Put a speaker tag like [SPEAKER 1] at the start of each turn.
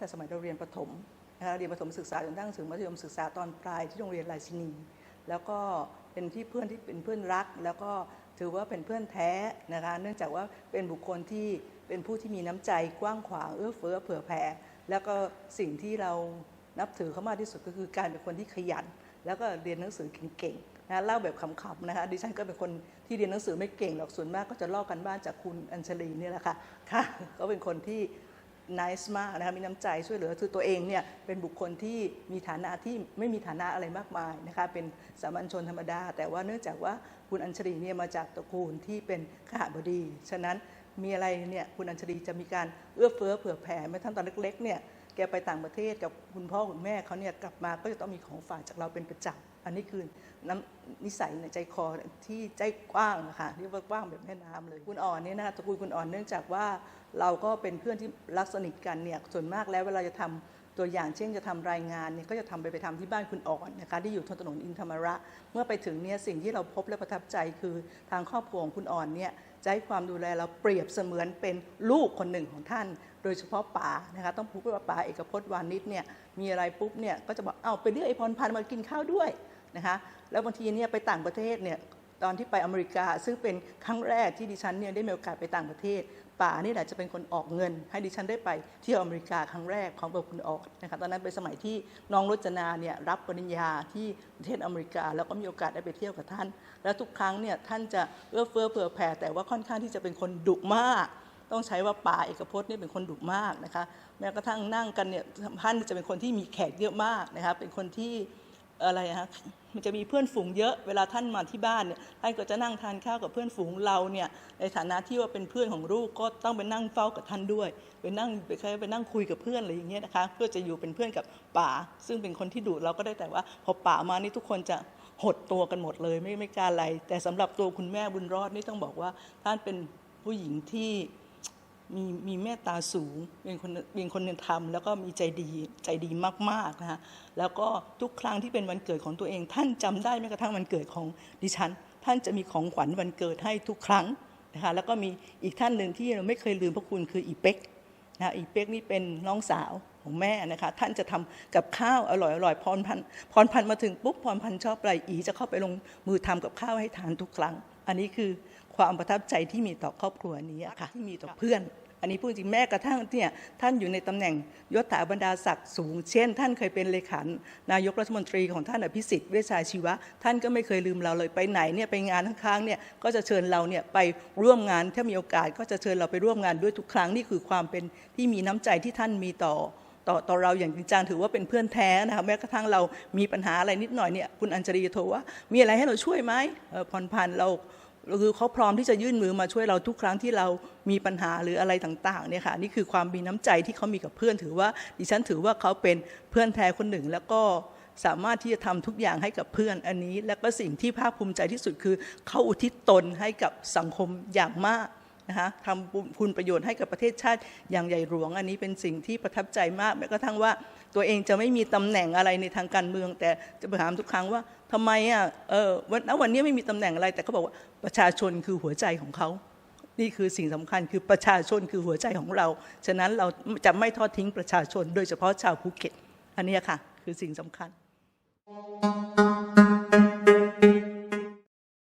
[SPEAKER 1] แต่สมัยเราเรียนประถมนะคะเรียนประถมศึกษาจนตั้งถึงมัธยมศึกษาตอนปลายที่โรงเรียนรายชินี แล้วก็เป็นที่เพื่อนที่เป็นเพื่อนรัก แล้วก็ถือว่าเป็นเพื่อนแท้นะคะเนื่องจากว่าเป็นบุคคลที่เป็นผู้ที่มีน้ำใจกว้างขวางเอื้อเฟื้อเผื่อแผ่แล้วก็สิ่งที่เรานับถือเขามากที่สุดก็คือการเป็นคนที่ขยัน แล้วก็เรียนหนังสือเก่งๆนะเล่าแบบขำๆนะคะดิฉันก็เป็นคนที่เรียนหนังสือไม่เก่งหรอกส่วนมากก็จะลอกกันบ้านจากคุณอัญชลีนี่แหละค่ะค่ะก็เป็นคนที่ น i c e มากนะคะมีน้ำใจช่วยเหลือคือตัวเองเนี่ยเป็นบุคคลที่มีฐานะที่ไม่มีฐานะอะไรมากมายนะคะเป็นสามัญชนธรรมดา แต่ว่าเนื่องจากว่าคุณอัญชลีเนี่ยมาจากตระกูลที่เป็นข้าบดี ฉะนั้นมีอะไรเนี่ยคุณอัญชลีจะมีการเอื้อเฟื้อเผื่อแผ่แม้ทั้งตอนเล็กๆเนี่ย แกไปต่างประเทศกับคุณพ่อคุณแม่เขาเนี่ยกลับมาก็จะต้องมีของฝากจากเราเป็นประจำอันนี้คือน้ำนิสัยในใจคอที่ใจกว้างนะคะเรียกว่ากว้างแบบแม่น้ำเลยคุณอ่อนเนี่ยนะคะตระกูลคุณอ่อนเนื่องจากว่าเราก็เป็นเพื่อนที่รักสนิทกันเนี่ยส่วนมากแล้วเวลาจะทำ ตัวอย่างเช่นจะทำรายงานเนี่ยก็จะทำไปไปทำที่บ้านคุณอ่อนนะคะที่อยู่ถนนอินธรรมระ เมื่อไปถึงเนี่ยสิ่งที่เราพบและประทับใจคือทางครอบครัวของคุณอ่อนเนี่ยจะให้ความดูแลเราเปรียบเสมือนเป็นลูกคนหนึ่งของท่าน โดยเฉพาะป๋านะคะต้องพูดว่าป๋าเอกพจน์วานิชเนี่ยมีอะไรปุ๊บเนี่ยก็จะบอกเอาไปเรียกไอพรพันธ์มากินข้าวด้วยนะคะแล้วบางทีเนี่ยไปต่างประเทศเนี่ยตอนที่ไปอเมริกาซึ่งเป็นครั้งแรกที่ดิฉันเนี่ยได้มีโอกาสไปต่างประเทศ ป่านี่แหละจะเป็นคนออกเงิน ให้ดิฉันได้ไปเที่ยวอเมริกาครั้งแรกของแบบคุณออกนะคะตอนนั้นเป็นสมัยที่น้องรจนาเนี่ยรับปริญญาที่ประเทศอเมริกา แล้วก็มีโอกาสได้ไปเที่ยวกับท่าน แล้วทุกครั้งเนี่ยท่านจะเอื้อเฟื้อเผื่อแผ่แต่ว่าค่อนข้างที่จะเป็นคนดุมาก ต้องใช้ว่าป่าเอกพจน์นี่เป็นคนดุมากนะคะแม้กระทั่งนั่งกันเนี่ยท่านจะเป็นคนที่มีแขกเยอะมากนะคะเป็นคนที่ อะไรฮะมันจะมีเพื่อนฝูงเยอะเวลาท่านมาที่บ้านเนี่ยท่านก็จะนั่งทานข้าวกับเพื่อนฝูงเราเนี่ยในฐานะที่ว่าเป็นเพื่อนของลูกก็ต้องไปนั่งเฝ้ากับท่านด้วยไปนั่งไปคไปนั่งคุยกับเพื่อนอะไรอย่างเงี้ยนะคะเพื่อจะอยู่เป็นเพื่อนกับป่า ซึ่งเป็นคนที่ดุเราก็ได้แต่ว่า พอป่ามานี่ทุกคนจะหดตัวกันหมดเลยไม่ไม่กล้าอะไร แต่สำหรับตัวคุณแม่บุญรอดนี่ต้องบอกว่าท่านเป็นผู้หญิงที่ มีมีเมตตาสูงเป็นคนเป็นคนธรรมแล้วก็มีใจดีใจดีมากๆนะคะแล้วก็ทุกครั้งที่เป็นวันเกิดของตัวเอง ท่านจำได้แม้กระทั่งวันเกิดของดิฉัน ท่านจะมีของขวัญวันเกิดให้ทุกครั้งนะคะแล้วก็มีอีกท่านหนึ่งที่เราไม่เคยลืมพระคุณคืออีเป๊กนะอีเป๊กนี่เป็นน้องสาวของแม่นะคะท่านจะทำกับข้าวอร่อยอร่อยพรพันพรพันมาถึงปุ๊บพรพันชอบอะไรอีจะเข้าไปลงมือทำกับข้าวให้ทานทุกครั้ง อันนี้คือความประทับใจที่มีต่อครอบครัวนี้ค่ะที่มีต่อเพื่อน อันนี้พูดจริงแม้กระทั่งเนี่ยท่านอยู่ในตำแหน่งยศถาบรรดาศักดิ์สูง เช่น ท่านเคยเป็นเลขานายกรัฐมนตรีของท่านอภิสิทธิ์เวชชาชีวะ ท่านก็ไม่เคยลืมเราเลยไปไหนเนี่ยไปงานข้างๆเนี่ยก็จะเชิญเราเนี่ยไปร่วมงานถ้ามีโอกาสก็จะเชิญเราไปร่วมงานด้วยทุกครั้งนี่คือความเป็นที่มีน้ำใจที่ท่านมีต่อ ต่อต่อเราอย่างจริงจังถือว่าเป็นเพื่อนแท้นะคะแม้กระทั่งเรามีปัญหาอะไรนิดหน่อยเนี่ยคุณอัญชลีโทรว่ามีอะไรให้เราช่วยไหมเอ่อพรพันเราคือเขาพร้อมที่จะยื่นมือมาช่วยเราทุกครั้งที่เรามีปัญหาหรืออะไรต่างๆเนี่ยค่ะนี่คือความมีน้ำใจที่เขามีกับเพื่อน ถือว่าดิฉันถือว่าเขาเป็นเพื่อนแท้คนหนึ่ง แล้วก็สามารถที่จะทำทุกอย่างให้กับเพื่อนอันนี้ และก็สิ่งที่ภาคภูมิใจที่สุดคือ เขาอุทิศตนให้กับสังคมอย่างมาก นะคะทำคุณประโยชน์ให้กับประเทศชาติอย่างใหญ่หลวง อันนี้เป็นสิ่งที่ประทับใจมากแม้กระทั่งว่าตัวเองจะไม่มีตำแหน่งอะไรในทางการเมือง แต่จะไปถามทุกครั้งว่าทำไมอะเออวันวันนี้ไม่มีตำแหน่งอะไร แต่เขาบอกว่าประชาชนคือหัวใจของเขา นี่คือสิ่งสำคัญคือประชาชนคือหัวใจของเรา ฉะนั้นเราจะไม่ทอดทิ้งประชาชน โดยเฉพาะชาวภูเก็ต อันนี้ค่ะ คือสิ่งสำคัญ